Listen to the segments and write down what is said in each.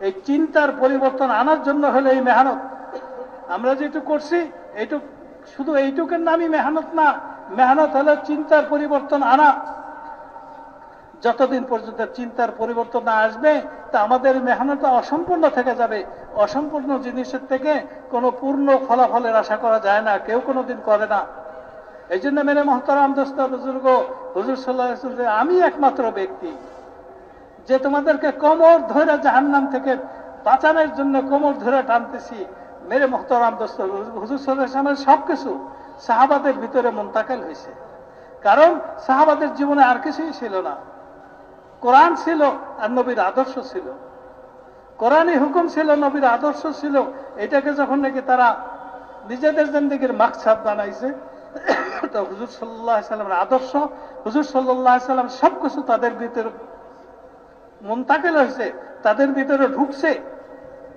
এই চিন্তার পরিবর্তন আনার জন্য হলে এই মেহনত। আমরা যেটু করছি, এইটুক, শুধু এইটুকের নামই মেহনত না, মেহনত হলো চিন্তার পরিবর্তন আনা। যতদিন পর্যন্ত চিন্তার পরিবর্তন না আসবে, তা আমাদের মেহনত অসম্পূর্ণ থেকে যাবে। অসম্পূর্ণ জিনিসের থেকে কোনো পূর্ণ ফলাফলের আশা করা যায় না, কেউ কোনোদিন করে না। এই জন্য মেরে মহতারাম দোস্ত, বুজুর্গ, হুজুর সাল্লাহ আমি একমাত্র ব্যক্তি। যে তোমাদেরকে কোমর ধরে জাহান্নাম থেকে বাঁচানোর জন্য কোমর ধরে টানতেছি, মেরে মহতারাম দোস্ত, হুজুর সাল্লাহ ইসলামের সবকিছু সাহাবাদের ভিতরে মন্তাকেল হয়েছে। কারণ সাহাবাদের জীবনে আর কিছুই ছিল না। কোরআন ছিল আর নবীর আদর্শ ছিল। কোরআনই হুকুম ছিল, নবীর আদর্শ ছিল। এটাকে যখন নাকি তারা নিজেদের জিন্দিগির মাকসাদ বানাইছে, তো হুজুর সাল্লাহ সাল্লামের আদর্শ, হুজুর সাল্লাহ সাল্লাম সবকিছু তাদের ভিতরে মন্তাকেল হয়েছে, তাদের ভিতরে ঢুকছে।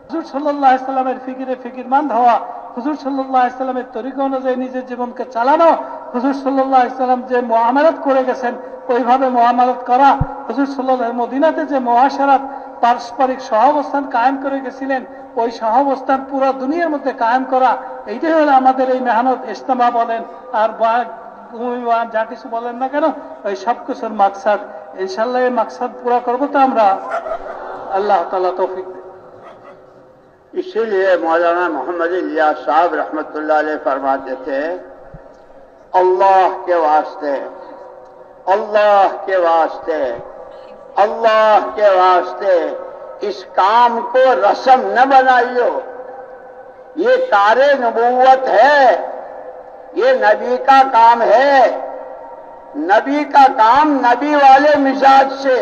হুজুর সাল্লাহ ইসলামের ফিকিরে ফিকির মান হওয়া, হুজুর সাল্লাহ ইসলামের তরিকা অনুযায়ী নিজের জীবনকে চালানো, হুজুর সাল্লাহ ইসলাম যে মহামারত করে গেছেন, ওইভাবে মহামারত করা, হুজুর সাল্লাহ মদিনাতে যে মহাসারাত পারস্পরিক সহাবস্থান কায়েম করে গেছিলেন, ওই সহাবস্থান পুরো দুনিয়ার মধ্যে কায়েম করা, এইটাই হলো আমাদের এই মেহনত ইস্তেমা বলেন, আর যা কিছু বলেন না কেন, ওই সব কিছুর মাকসাদ। انشاءاللہ یہ مقصد پورا کرو تو ہمارا اللہ تعالیٰ توفیق دے۔ اسی لیے مولانا محمد الیا صاحب رحمۃ اللہ علیہ فرماتے تھے، اللہ کے واسطے، اللہ کے واسطے، اللہ کے واسطے اس کام کو رسم نہ بنائیو۔ یہ کار نبوت ہے، یہ نبی کا کام ہے۔ نبی کا کام نبی والے مزاج سے،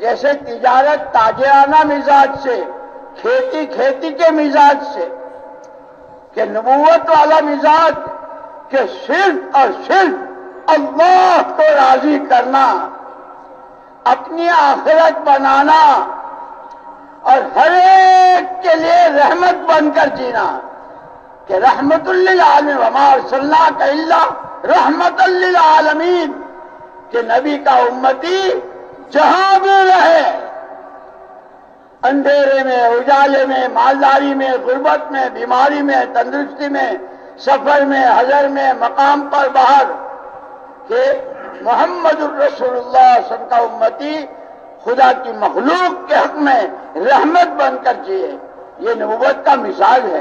جیسے تجارت تاجرانہ مزاج سے، کھیتی کھیتی کے مزاج سے، کہ نبوت والا مزاج، کہ صرف اور صرف اللہ کو راضی کرنا، اپنی آخرت بنانا، اور ہر ایک کے لیے رحمت بن کر جینا، کہ رحمت اللہ عالم صلی صلاح کا اللہ رحمت اللہ کہ نبی کا امتی جہاں بھی رہے۔ اندھیرے میں، اجالے میں، مالداری میں، غربت میں، بیماری میں، تندرستی میں، سفر میں حضر میں، مقام پر باہر کہ محمد الرسول اللہ سب کا امتی خدا کی مخلوق کے حق میں رحمت بن کر جیے۔ یہ نبوت کا مثال ہے۔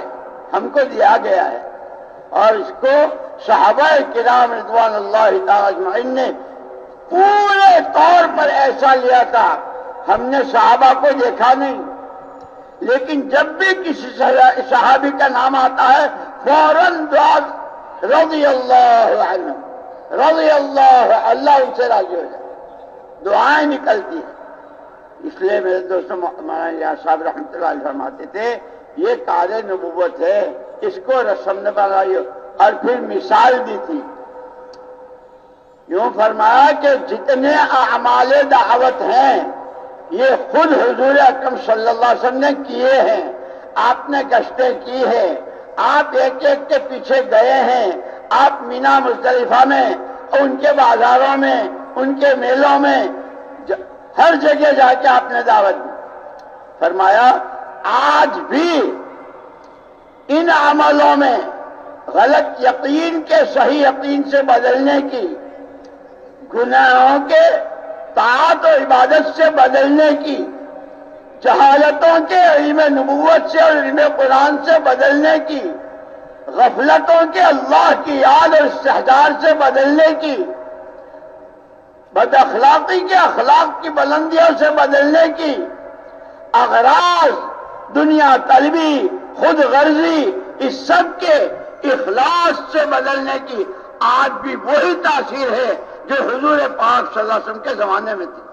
ہم کو دیا گیا ہے۔ اور اس کو صحابہ کرام رضوان اللہ تعالی نے پورے طور پر ایسا لیا تھا۔ ہم نے صحابہ کو دیکھا نہیں۔ لیکن جب بھی کسی صحابی کا نام آتا ہے، فوراً رضی اللہ عنہ، رضی اللہ اللہ ان سے راضی ہو جائے دعائیں نکلتی ہیں۔ اس لیے میرے دوستوں مولانا صاحب رحمت اللہ علیہ فرماتے تھے، یہ کار نبوت ہے اس کو رسم نے بنائی اور پھر مثال دی تھی۔ یوں فرمایا کہ جتنے اعمال دعوت ہیں، یہ خود حضور اکرم صلی اللہ علیہ وسلم نے کیے ہیں، آپ نے گشتیں کی ہیں، آپ ایک ایک کے پیچھے گئے ہیں، آپ مینا مصطلفہ میں، ان کے بازاروں میں، ان کے میلوں میں ہر جگہ جا کے آپ نے دعوت دی۔ فرمایا، آج بھی ان عملوں میں غلط یقین کے صحیح یقین سے بدلنے کی گناہوں کے طاعت و عبادت سے بدلنے کی، جہالتوں کے علم نبوت سے اور علم قرآن سے بدلنے کی، غفلتوں کے اللہ کی یاد اور استحجار سے بدلنے کی، بد اخلاقی کے اخلاق کی بلندیوں سے بدلنے کی، اغراض، دنیا طلبی، خود غرضی، اس سب کے اخلاص سے بدلنے کی، آج بھی وہی تاثیر ہے جو حضور پاک صلی اللہ علیہ وسلم کے زمانے میں تھی۔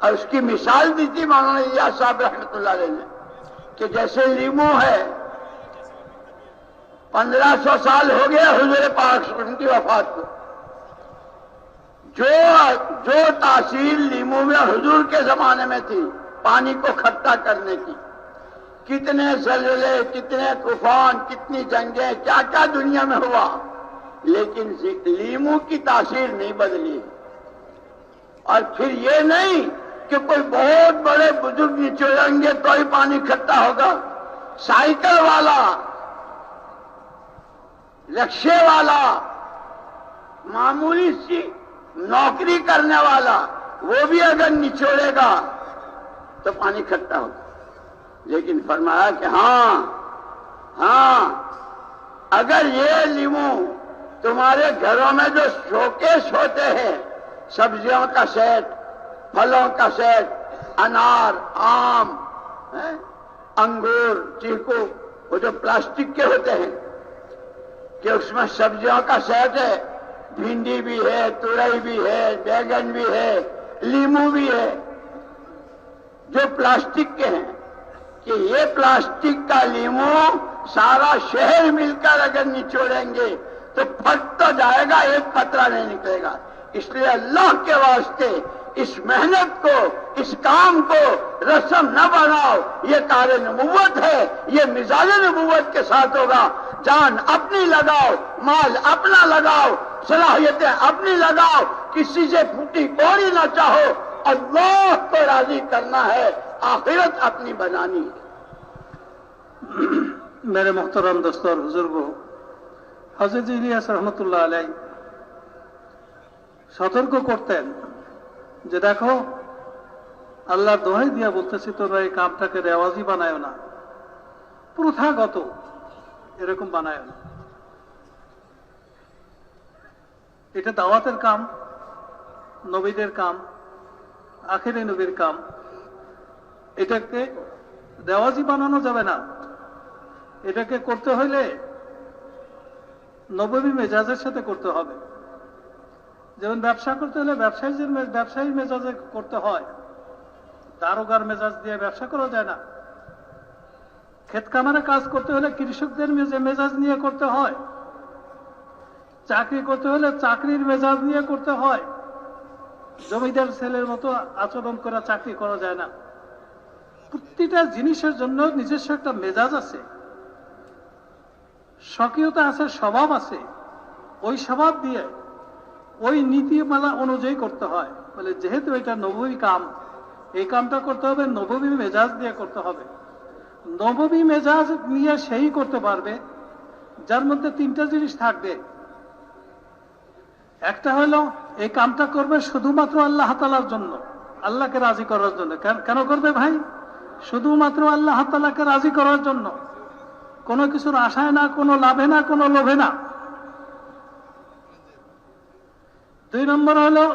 اور اس کی مثال دی تھی مولانا صاحب رحمۃ اللہ علیہ نے کہ جیسے لیمو ہے، پندرہ سو سال ہو گیا حضور پاک صلی اللہ علیہ وسلم کی وفات کو۔ جو جو تاثیر لیمو میں حضور کے زمانے میں تھی، پانی کو کھٹا کرنے کی۔ کتنے زلزلے، کتنے طوفان، کتنی جنگیں، کیا کیا دنیا میں ہوا۔ لیکن لیمو کی تاثیر نہیں بدلی۔ اور پھر یہ نہیں کہ کوئی بہت بڑے بزرگ نچوڑیں گے تو ہی پانی کھٹا ہوگا۔ سائیکل والا، رکشے والا، معمولی سی نوکری کرنے والا، وہ بھی اگر نچوڑے گا تو پانی کھٹا ہوگا۔ لیکن فرمایا کہ ہاں ہاں اگر یہ لیمو تمہارے گھروں میں جو شوکیس ہوتے ہیں، سبزیوں کا سیٹ پھلوں کا سیٹ انار، آم انگور، چیکو، وہ جو پلاسٹک کے ہوتے ہیں، کہ اس میں سبزیوں کا سیٹ ہے، بھنڈی بھی ہے تورئی بھی ہے، بیگن بھی ہے، لیمو بھی ہے، جو پلاسٹک کے ہیں، کہ یہ پلاسٹک کا لیمو سارا شہر مل کر اگر نچوڑیں گے تو پھٹتا جائے گا، ایک قطرہ نہیں نکلے گا۔ اس لیے اللہ کے واسطے اس محنت کو، اس کام کو رسم نہ بناؤ۔ یہ کار نبوت ہے، یہ مزاج نبوت کے ساتھ ہوگا۔ جان اپنی لگاؤ، مال اپنا لگاؤ، صلاحیتیں اپنی لگاؤ۔ کسی سے پھوٹی بوری نہ چاہو۔ اللہ کو راضی کرنا ہے، آخرت اپنی بنانی میرے محترم دستور بزرگوں হজরত ইলিয়াস রহমতুল্লাহ আলাই সতর্ক করতেন যে দেখো, আল্লাহর দোহাই দিয়া বলতেছি, তোমরা এই কামটাকে রেওয়াজি বানায় না, প্রথাগত এরকম বানায় না। এটা দাওয়াতের কাম, নবীদের কাম, আখেরে নবীর কাম। এটাকে রেওয়াজি বানানো যাবে না। এটাকে করতে হইলে নবমী মেজাজের সাথে করতে হবে। যেমন ব্যবসা করতে হলে ব্যবসায়ীদের ব্যবসায়ী মেজাজে করতে হয়। দারোগার মেজাজ দিয়ে ব্যবসা করা যায় না। ক্ষেত কামারে কাজ করতে হলে কৃষকদের মেজে- মেজাজ নিয়ে করতে হয়। চাকরি করতে হলে চাকরির মেজাজ নিয়ে করতে হয়। জমিদার ছেলের মতো আচরণ করা চাকরি করা যায় না। প্রতিটা জিনিসের জন্য নিজস্ব একটা মেজাজ আছে। স্বকীয়তা আছে, স্বভাব আছে। ওই স্বভাব দিয়ে ওই নীতিমালা অনুযায়ী করতে হয়। বলে যেহেতু এটা নবী কাম, এই কামটা করতে হবে, নবমী মেজাজ দিয়ে করতে হবে। নবমী মেজাজ নিয়ে সেই করতে পারবে, যার মধ্যে তিনটা জিনিস থাকবে। একটা হলো, এই কামটা করবে শুধুমাত্র আল্লাহ তালার জন্য, আল্লাহকে রাজি করার জন্য। কেন- করবে ভাই? শুধুমাত্র আল্লাহ তালাকে রাজি করার জন্য। কোনো কিছুর আশায় না, কোনো লাভে না, কোনো লোভে না। দুই নম্বর হলো,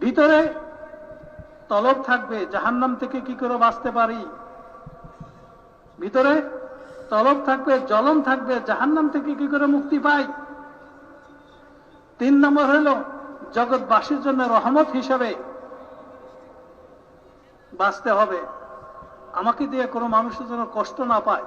ভিতরে তলব থাকবে, জাহান্নাম থেকে কি করে বাঁচতে পারি? ভিতরে তলব থাকবে, জ্বলন থাকবে, জাহান্নাম থেকে কি করে মুক্তি পাই? তিন নম্বর হলো, জগৎবাসীর জন্য রহমত হিসাবে বাঁচতে হবে। আমাকে দিয়ে কোনো মানুষের জন্য কষ্ট না পায়।